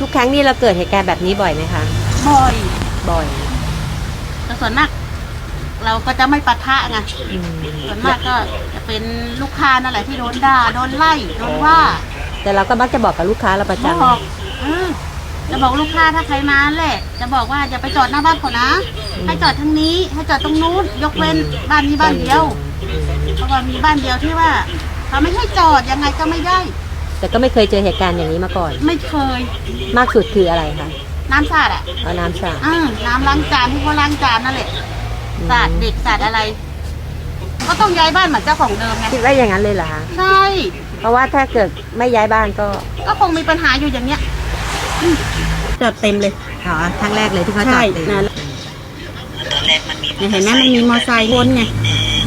ทุกครั้งนี่เราเกิดเหตุการณ์แบบนี้บ่อยไหมคะ บ่อยบ่อยแต่ส่วนมาก เราก็จะไม่ปะทะไงอืมส่วนมากก็จะเป็นลูกค้านั่นแหละที่โดนด่าโดนไล่โดนว่าแต่เราก็มักจะบอกกับลูกค้าเราประจำบอกเออจะบอกลูกค้าถ้าใครมาแหละจะบอกว่าอย่าไปจอดหน้าบ้านเขานะ ให้จอดทางนี้ ให้จอดตรงนู้นยกเว้นบ้านนี้บ้านเดียว เพราะว่ามีบ้านเดียวที่ว่าเขาไม่ให้จอดยังไงก็ไม่ได้ แต่ก็ไม่เคยเจอเหตุการณ์อย่างนี้มาก่อน ไม่เคย มากสุดคืออะไรคะน้ำสาดอะเอาน้ำสาดอืมน้ำล้างจานที่เขาล้างจานนั่นแหละสาดเด็กสาดอะไร ก็ต้องย้ายบ้านเหมือนเจ้าของเดิมไงคิดว่าอย่างนั้นเลยเหรอคะใช่ เพราะว่าถ้าเกิดไม่ย้ายบ้านก็ ก็คงมีปัญหาอยู่อย่างเนี้ยอืมจอดเต็มเลยอ๋อครั้งแรกเลยที่เขาจอใช่ดเต็มนะเนี่ยเห็นไหมมันมีมอไซค์วนไง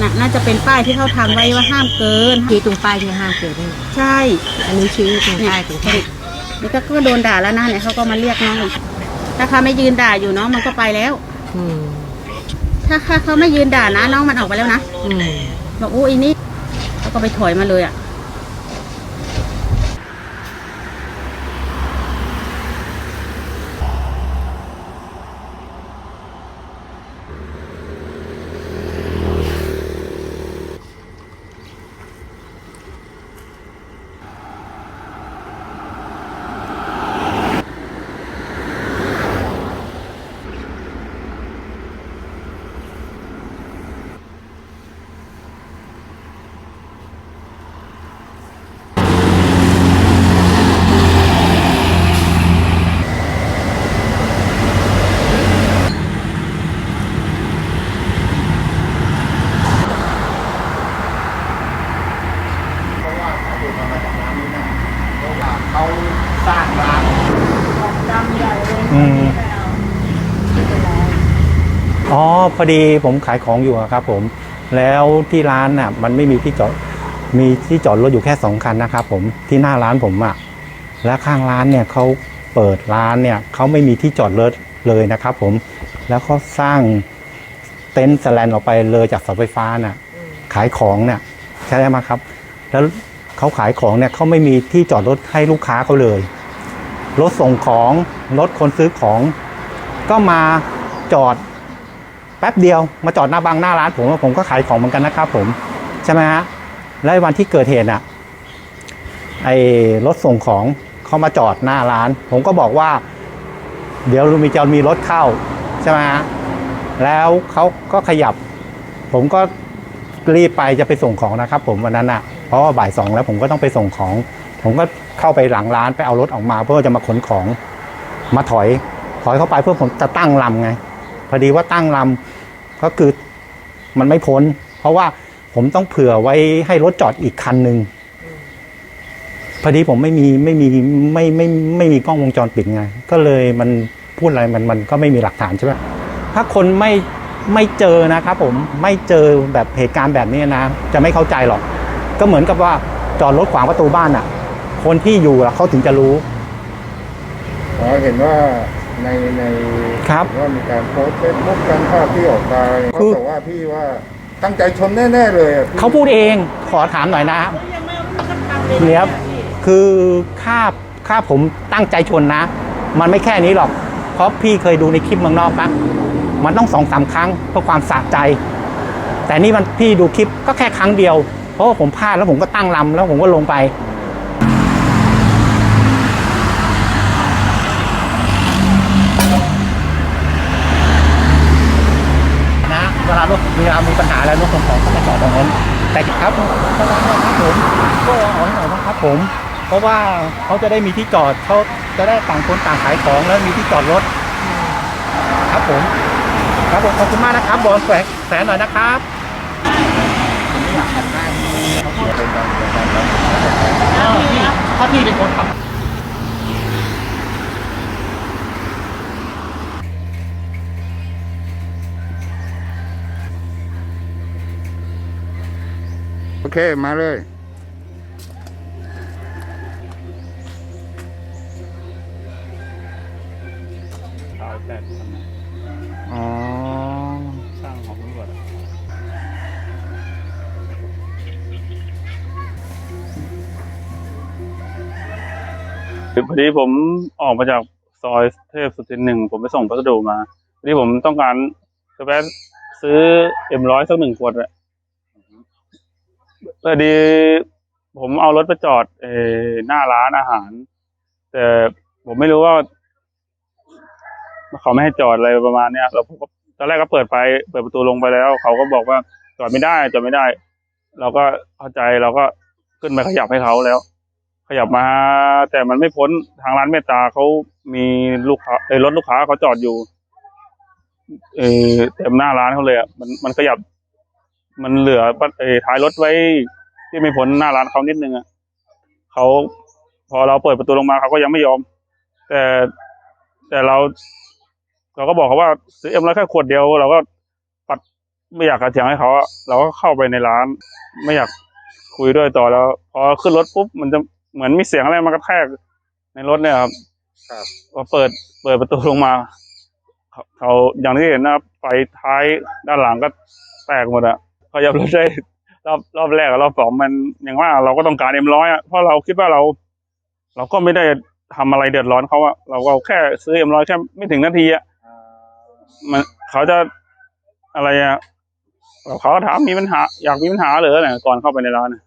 น่ะน่าจะเป็นป้ายที่เขาทำไว้ว่าห้ามเกิน ชี้ตรงป้ายที่ห้ามเกิดนี่ใช่ อันนี้ชี้ตรงป้ายตรงป้ายนี่ก็ก็โดนด่าแล้วนะเนี่ยเขาก็มาเรียกน้องอีกถ้าเขาไม่ยืนด่าอยู่น้องมันก็ไปแล้ว อืมถ้าถ้าเขาไม่ยืนด่านะน้องมันออกไปแล้วนะอืมบอกอู้อีนี่เขาก็ไปถอยมาเลยอะ เพราะว่าเขาดูมาจากร้านนี้นะเพราะว่าเขาสร้างร้าน อืมอ๋อพอดีผมขายของอยู่อะครับ ผม แล้วที่ร้านน่ะ มันไม่มีที่จอดมีที่จอดรถอยู่แค่สองคันนะครับผมที่หน้าร้านผมอะและข้างร้านเนี่ยเขาเปิดร้านเนี่ยเขาไม่มีที่จอดรถเลยนะครับ ผม แล้วเขาสร้างเต็นท์สแลนออกไปเลยจากเสาไฟฟ้าน่ะ ขายของเนี่ยใช่ไหมครับ แล้วเขาขายของเนี่ยเขาไม่มีที่จอดรถให้ลูกค้าเขาเลย รถส่งของรถคนซื้อของ ก็มาจอดแป๊บเดียวมาจอดหน้าบางหน้าร้านผมผมก็ขายของเหมือนกันนะครับผมใช่ไหมฮะและวันที่เกิดเหตุอะไอ้รถส่งของเขามาจอดหน้าร้าน ผมก็บอกว่า เดี๋ยวมีจะมีรถเข้าใช่ไหมฮะแล้วเขาก็ขยับ ผมก็รีบไปจะไปส่งของนะครับ ผมวันนั้นอะเพราะว่าบ่ายสองแล้วผมก็ต้องไปส่งของ ผมก็เข้าไปหลังร้านไปเอารถออกมาเพื่อจะมาขนของมาถอย ถอยเข้าไปเพื่อผมจะตั้งลำไง พอดีว่าตั้งลำก็คือมันไม่พ้น เพราะว่าผมต้องเผื่อไว้ให้รถจอดอีกคันหนึ่งพอดีผมไม่มีไม่มีไม่ไม่ไม่มีกล้องวงจรปิดไง ก็เลยมันพูดอะไรมันมันก็ไม่มีหลักฐานใช่ไหมถ้าคนไม่ไม่เจอนะครับผมไม่เจอแบบเหตุการณ์แบบนี้นะ จะไม่เข้าใจหรอก ก็เหมือนกับว่าจอดรถขวางประตูบ้านอะ คนที่อยู่อะเขาถึงจะรู้อ๋อเห็นว่าในในครับเห็นว่ามีการโพสต์เฟซบุ๊กกันภาพที่ออกมาเขาคือ บอกว่าพี่ว่าตั้งใจชนแน่ๆเลยอะพี่เขาพูดเองขอถามหน่อยนะเนี่ยคือค่าค่าผมตั้งใจชนนะ มันไม่แค่นี้หรอก เพราะพี่เคยดูในคลิปเมืองนอกปะมันต้องสองสามครั้งเพื่อความสะใจ แต่นี่มันพี่ดูคลิปก็แค่ครั้งเดียว เพราะว่าผมพลาดแล้วผมก็ตั้งลำแล้วผมก็ลงไป นะเวลารถเวลามีปัญหาแล้วรถส่งของเขาจะจอดตรงนั้น แต่ครับเวลาเนี่ยครับผมก็เอาให้หน่อยนะครับผม เพราะว่าเขาจะได้มีที่จอดเขาจะได้ต่างคนต่างขายของแล้วมีที่จอดรถ ครับผม ครับผมขอบคุณมากนะครับบอลแฝงแสนหน่อยนะครับถ้าพี่เป็นคนทำ โอเค มาเลยอ๋อช่างของตำรวจพอดีผมออกมาจากซอยเทพสุทินหนึ่งผมไปส่งพัสดุมาพอดีผมต้องการจะแวะซื้อเอ็มร้อยสักหนึ่งขวดอะ พอดี ผมเอารถไปจอดเอหน้าร้านอาหาร แต่ผมไม่รู้ว่าเขาไม่ให้จอดอะไรประมาณเนี้ย แล้วผมก็ตอนแรกก็เปิดไฟเปิดประตูลงไปแล้ว เขาก็บอกว่าจอดไม่ได้จอดไม่ได้ เราก็เข้าใจเราก็ขึ้นไปขยับให้เขาแล้ว ขยับมา แต่มันไม่พ้นทางร้านเมตตาเขามีลูกค้าเอรถลูกค้าเขาจอดอยู่ เออเต็มหน้าร้านเขาเลยอะมันมันขยับ มันเหลือเออท้ายรถไว้ที่ไม่พ้นหน้าร้านเขานิดนึงอะเขาพอเราเปิดประตูลงมาเขาก็ยังไม่ยอม แต่แต่เรา เราก็บอกเขาว่าซื้อเอ็มร้อยแค่ขวดเดียว เราก็ปัดไม่อยากกระเถียงให้เขาอะเราก็เข้าไปในร้าน ไม่อยากคุยด้วยต่อแล้ว พอขึ้นรถปุ๊บมันจะเหมือนมีเสียงอะไรมากระแทกในรถเนี่ยครับครับพอเปิดเปิดประตูลงมาเขาเขาอย่างที่เห็นนะครับไฟท้ายด้านหลังก็แตกหมดอะเขายับรถได้รอบรอบแรกกับรอบสองมันอย่างว่าเราก็ต้องการเอ็มร้อยอะเพราะเราคิดว่าเรา เราก็ไม่ได้ทำอะไรเดือดร้อนเขาอะเราก็แค่ซื้อเอ็มร้อยแค่ไม่ถึงนาทีอะมันเขาจะอะไรอะเขาก็ถามมีปัญหา อยากมีปัญหาเหรอเนี่ยก่อนเข้าไปในร้านนะ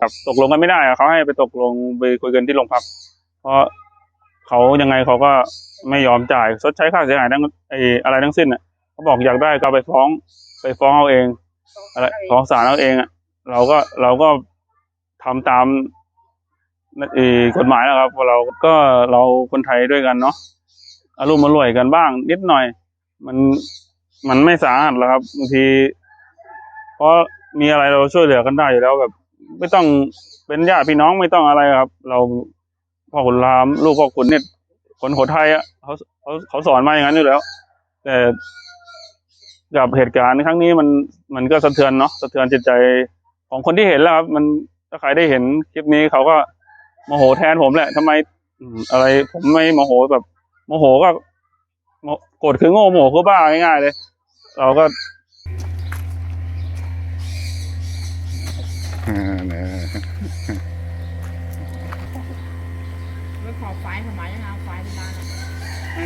ครับตกลงกันไม่ได้อะเขาให้ไปตกลงไปคุยกันที่โรงพัก เพราะเขายังไงเขาก็ไม่ยอมจ่ายชดใช้ค่าเสียหายทั้งไอ้อะไรทั้งสิ้นอะเขาบอกอยากได้ก็ไปฟ้อง ไปฟ้องเอาเอง อะไรฟ้องศาลเอาเองอะเราก็เราก็ทำตามเอ่อกฎหมายแล้วครับเพราะเราก็เราคนไทยด้วยกันเนาะอารมณ์มารวยกันบ้าง นิดหน่อย มันมันไม่สาหัสหรอกครับบางทีเพราะมีอะไรเราช่วยเหลือกันได้อยู่แล้วแบบ ไม่ต้องเป็นญาติพี่น้องไม่ต้องอะไรครับ เราพ่อขุนรามลูกพ่อขุนเนี่ยคนโหไทยอะเขาเขาเขาสอนมาอย่างนั้นอยู่แล้ว แต่ กับเหตุการณ์ครั้งนี้มันมันก็สะเทือนเนาะสะเทือนจิตใจของคนที่เห็นแล้วครับ มันถ้าใครได้เห็นคลิปนี้เขาก็โมโหแทนผมแหละทำไมอะไรผมไม่โมโหแบบโมโหก็โกรธคือโง่โมโหก็บ้าง่ายๆเลย เราก็เรื่องขอไฟทำไม